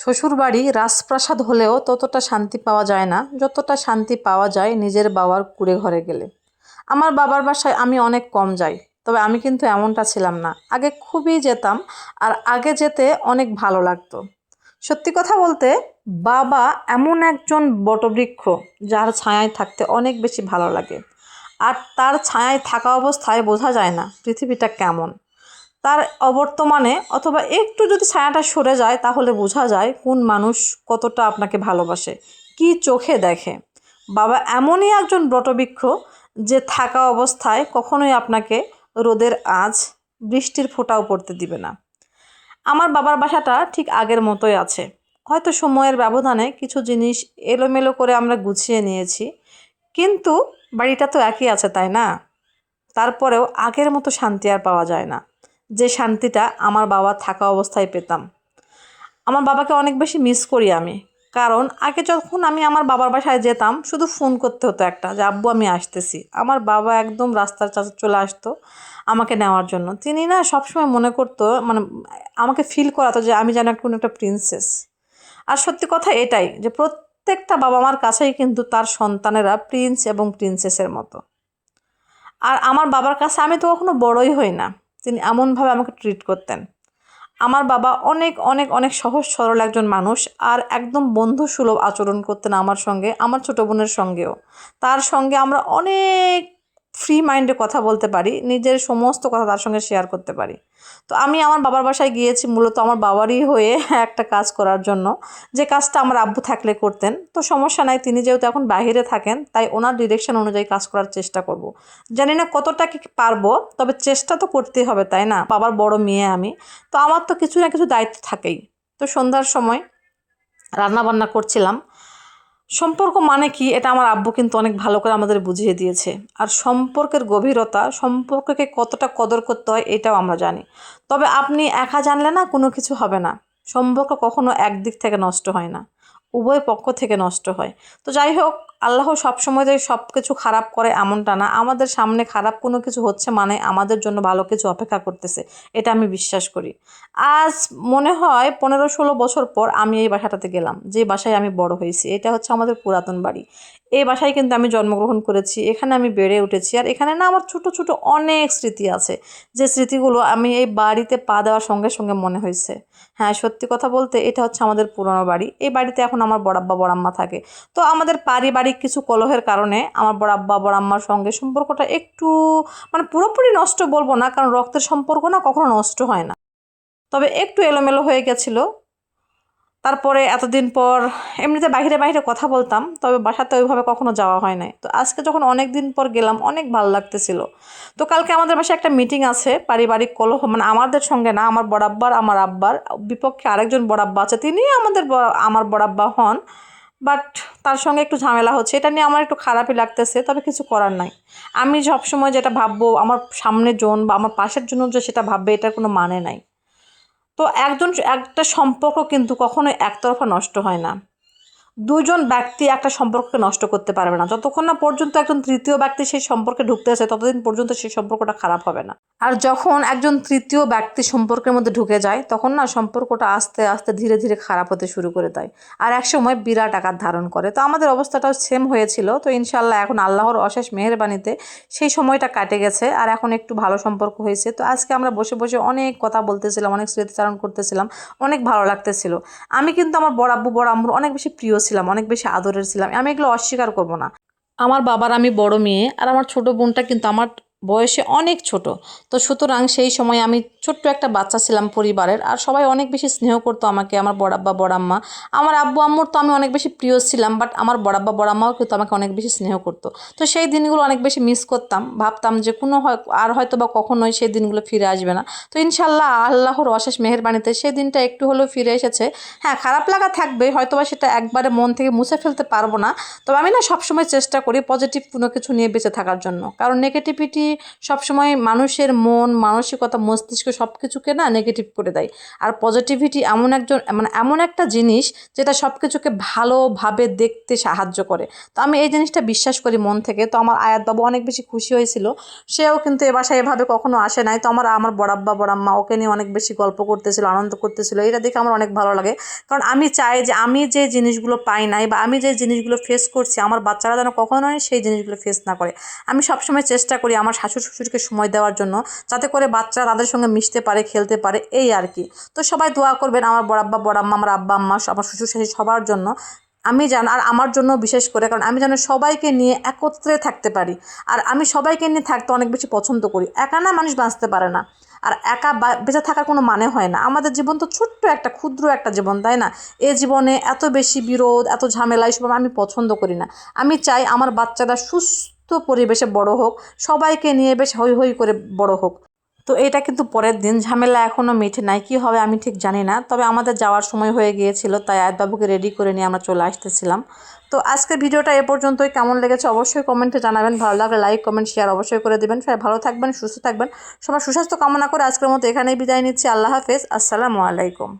শ্বশুরবাড়ি রাজপ্রাসাদ হলেও ততটা শান্তি পাওয়া যায় না। যতটা শান্তি পাওয়া যায় নিজের বাবার কুড়ে ঘরে গেলে। আমার বাবার বাসায় আমি অনেক কম যাই, তবে আমি কিন্তু এমনটা ছিলাম না। আগে খুবই যেতাম আর আগে যেতে অনেক ভালো লাগতো। সত্যি কথা বলতে, বাবা এমন একজন বটবৃক্ষ যার ছায়ায় থাকতে অনেক বেশি ভালো লাগে। আর তার ছায়ায় থাকা অবস্থায় বোঝা যায় না পৃথিবীটা কেমন। তার অবর্তমানে অথবা একটু যদি ছায়াটা সরে যায়, তাহলে বোঝা যায় কোন মানুষ কতটা আপনাকে ভালোবাসে। কি চোখে দেখে। বাবা এমনই একজন বটবৃক্ষ যে থাকা অবস্থায় কখনোই আপনাকে রোদের আঁচ, বৃষ্টির ফোঁটাও পড়তে দিবে না। আমার বাবার বাসাটা ঠিক আগের মতোই আছে। হয়তো সময়ের ব্যবধানে কিছু জিনিস এলোমেলো করে আমরা গুছিয়ে নিয়েছি। কিন্তু বাড়িটা তো একই আছে, তাই না? তারপরেও আগের মতো শান্তি আর পাওয়া যায় না। যে শান্তিটা আমার বাবা থাকা অবস্থায় পেতাম। আমার বাবাকে অনেক বেশি মিস করি আমি। কারণ আগে যখন আমি আমার বাবার বাসায় যেতাম, শুধু ফোন করতে হতো একটা যে, আব্বু, আমি আসতেছি। আমার বাবা একদম রাস্তার চাচা চলে আসতো আমাকে নেওয়ার জন্য। তিনি না সবসময় মনে করতো মানে আমাকে ফিল করাতো যে, আমি যেন কোনো একটা প্রিন্সেস আর সত্যি কথা এটাই যে, প্রত্যেকটা বাবা মার কাছেই কিন্তু তার সন্তানেরা প্রিন্স এবং প্রিন্সেসের মতো। আর আমার বাবার কাছে আমি তো কখনো বড়ই হই না। তিনি এমনভাবে আমাকে ট্রিট করতেন। আমার বাবা অনেক অনেক অনেক সহজ, সরল একজন মানুষ আর একদম বন্ধু সুলভ আচরণ করতেন আমার সঙ্গে, আমার ছোটো বোনের সঙ্গেও। তার সঙ্গে আমরা অনেক ফ্রি মাইন্ডে কথা বলতে পারি, নিজের সমস্ত কথা তার সঙ্গে শেয়ার করতে পারি। তো আমি আমার বাবার বাসায় গিয়েছি, মূলত আমার বাবারই হয়ে একটা কাজ করার জন্য। যে কাজটা আমার আব্বু থাকলে করতেন, তো সমস্যা নাই, তিনি যেহেতু এখন বাইরে থাকেন, তাই ওনার ডিরেকশন অনুযায়ী কাজ করার চেষ্টা করব। জানি না কতটা কি পারব, তবে চেষ্টা তো করতেই হবে, তাই না? বাবার বড় মেয়ে আমি, তো আমার তো কিছু না কিছু দায়িত্ব থাকেই। তো সন্ধ্যার সময় রান্না বান্না করছিলাম সম্পর্ক মানে কি? এটা আমার আব্বু কিন্তু অনেক ভালো করে আমাদের বুঝিয়ে দিয়েছে। আর সম্পর্কের গভীরতা, সম্পর্ককে কতটা কদর করতে হয় এটাও আমরা জানি। তবে আপনি একা জানলে না কোনো কিছু হবে না। সম্পর্ক কখনো একদিক থেকে নষ্ট হয় না। উভয় পক্ষ থেকে নষ্ট হয়। তো যাই হোক আল্লাহ সবসময় যে সব কিছু খারাপ করে এমনটা না। আমাদের সামনে খারাপ কোনো কিছু হচ্ছে মানে আমাদের জন্য ভালো কিছু অপেক্ষা করতেছে। এটা আমি বিশ্বাস করি। আজ মনে হয় পনেরো ষোলো বছর পর আমি এই বাসাটাতে গেলাম, যে বাসায় আমি বড় হয়েছি। এটা হচ্ছে আমাদের পুরাতন বাড়ি। এই বাসায় কিন্তু আমি জন্মগ্রহণ করেছি, এখানে আমি বেড়ে উঠেছি আর এখানে না আমার ছোট ছোট অনেক স্মৃতি আছে। যে স্মৃতিগুলো আমি এই বাড়িতে পা দেওয়ার সঙ্গে সঙ্গে মনে হয়েছে। হ্যাঁ সত্যি কথা বলতে এটা হচ্ছে আমাদের পুরনো বাড়ি। এই বাড়িতে এখন আমার বড়াব্বা বড়াম্মা থাকে। তো আমাদের পারিবারিক কিছু কলহের কারণে আমার বড় আব্বা, বড় আম্মার সঙ্গে সম্পর্কটা একটু মানে পুরোপুরি নষ্ট বলব না, কারণ রক্তের সম্পর্ক না কখনো নষ্ট হয় না। তবে একটু এলোমেলো হয়ে গেছিল। তারপরে এতদিন পর এমনিতে বাইরে বাইরে কথা বলতাম, তবে বাসাতে ওইভাবে কখনো যাওয়া হয় নাই। তো আজকে যখন অনেক দিন পর গেলাম, অনেক ভালো লাগতেছিল। তো কালকে আমাদের বাসায় একটা মিটিং আছে, পারিবারিক কলহ মানে আমাদের সঙ্গে না, আমার বড়াব্বার আমার আব্বার, বিপক্ষে আরেকজন বড়াব্বা আছে তিনি আমাদের আমার বড়াব্বা হন। বাট তার সঙ্গে একটু ঝামেলা হচ্ছে। এটা নিয়ে আমার একটু খারাপই লাগতেছে, তবে কিছু করার নাই। আমি সবসময় যেটা ভাববো, আমার সামনের জন বা আমার পাশের জন্য যে সেটা ভাববে, এটার কোনো মানে নাই। তো একজন, একটা সম্পর্ক কিন্তু কখনোই একতরফা নষ্ট হয় না। দুজন ব্যক্তি একটা সম্পর্ককে নষ্ট করতে পারবে না। যতক্ষণ না পর্যন্ত একজন তৃতীয় ব্যক্তি সেই সম্পর্কে ঢুকতে আসে, ততদিন পর্যন্ত সেই সম্পর্কটা খারাপ হবে না। আর যখন একজন তৃতীয় ব্যক্তি সম্পর্কের মধ্যে ঢুকে যায়, তখন না সম্পর্কটা আস্তে আস্তে ধীরে ধীরে খারাপ হতে শুরু করে দেয়। আর একসময় বিরাট আকার ধারণ করে। তো আমাদের অবস্থাটাও সেম হয়েছিল। তো ইনশাল্লাহ এখন আল্লাহর অশেষ মেহরবানিতে সেই সময়টা কাটে গেছে। আর এখন একটু ভালো সম্পর্ক হয়েছে। তো আজকে আমরা বসে বসে অনেক কথা বলতেছিলাম, অনেক স্মৃতিচারণ করতেছিলাম, অনেক ভালো লাগতেছিল। আমি কিন্তু আমার বড় আব্বু, বড় আম্মুর অনেক বেশি প্রিয় ছিলাম, অনেক বেশি আদরের ছিলাম। আমি এগুলো অস্বীকার করব না। আমার বাবার আমি বড় মেয়ে, আর আমার ছোট বোনটা কিন্তু আমার বয়সে অনেক ছোট। তো সুতরাং সেই সময় আমি ছোট্ট একটা বাচ্চা ছিলাম পরিবারের আর সবাই অনেক বেশি স্নেহ করতো আমাকে, আমার বড়াব্বা, বড়াম্মা। আমার আব্বু, আম্মুর তো আমি অনেক বেশি প্রিয় ছিলাম বাট আমার বড়াব্বা, বড়াম্মাও কিন্তু আমাকে অনেক বেশি স্নেহ করতো। তো সেই দিনগুলো অনেক বেশি মিস করতাম। ভাবতাম যে কোনো হয়, আর হয়তো বা কখনোই সেই দিনগুলো ফিরে আসবে না। তো ইনশাল্লাহ আল্লাহর অশেষ মেহেরবানিতে সেই দিনটা একটু হলেও ফিরে এসেছে। হ্যাঁ খারাপ লাগা থাকবে হয়তো বা সেটা একবারে মন থেকে মুছে ফেলতে পারব না। তবে আমি না সবসময় চেষ্টা করি পজিটিভ কোনো কিছু নিয়ে বেঁচে থাকার জন্য। কারণ নেগেটিভিটি সবসময় মানুষের মন, মানসিকতা, মস্তিষ্ক সব কিছুকে না নেগেটিভ করে দেয়। আর পজিটিভিটি এমন একজন মানে এমন একটা জিনিস যেটা সব কিছুকে ভালোভাবে দেখতে সাহায্য করে। তো আমি এই জিনিসটা বিশ্বাস করি মন থেকে। তো আমার আয়াত বাবু অনেক বেশি খুশি হয়েছিল। সেও কিন্তু এ বাসায় এভাবে কখনো আসে নাই। তো আমার আমার বড়াব্বা, বড়াম্মা ওকে নিয়ে অনেক বেশি গল্প করতেছিল, আনন্দ করতেছিল। এটা দেখে আমার অনেক ভালো লাগে। কারণ আমি চাই যে আমি যে জিনিসগুলো পাই নাই বা আমি যে জিনিসগুলো ফেস করছি, আমার বাচ্চারা যেন কখনোই সেই জিনিসগুলো ফেস না করে। আমি সবসময় চেষ্টা করি আমার শাশুড় শ্বশুরকে সময় দেওয়ার জন্য, যাতে করে বাচ্চারা তাদের সঙ্গে মিশতে পারে, খেলতে পারে, এই আর কি। তো সবাই দোয়া করবেন আমার বড়াব্বা বড়াম্মা আমার আব্বা, আম্মা, আমার শ্বশুর শাশুড়ি সবার জন্য। আমি জান আর আমার জন্য বিশেষ করে, কারণ আমি যেন সবাইকে নিয়ে একত্রে থাকতে পারি। আর আমি সবাইকে নিয়ে থাকতে অনেক বেশি পছন্দ করি। একা না মানুষ বাঁচতে পারে না। আর একা বেঁচে থাকার কোনো মানে হয় না। আমাদের জীবন তো ছোট্ট একটা, ক্ষুদ্র একটা জীবন, তাই না? এ জীবনে এত বেশি বিরোধ, এত ঝামেলা, এসব আমি পছন্দ করি না। আমি চাই আমার বাচ্চারা সুস্থ পরিবেশে বড় হোক, সবাইকে নিয়ে বেশ হই হই করে বড় হোক। তো এটা কিন্তু পরের দিন, ঝামেলা এখনও মিটে নাই, কী হবে আমি ঠিক জানি না, তবে আমাদের যাওয়ার সময় হয়ে গিয়েছিল, তাই আয়াতবাবুকে রেডি করে নিয়ে আমরা চলে আসতেছিলাম। তো আজকের ভিডিওটা এ পর্যন্তই, কেমন লেগেছে অবশ্যই কমেন্টে জানাবেন, ভালো লাগলে লাইক কমেন্ট শেয়ার অবশ্যই করে দেবেন। সবাই ভালো থাকবেন, সুস্থ থাকবেন, সবার সুস্বাস্থ্য কামনা করে আজকের মতো এখানেই বিদায় নিচ্ছি, আল্লাহ হাফেজ, আসসালামু আলাইকুম।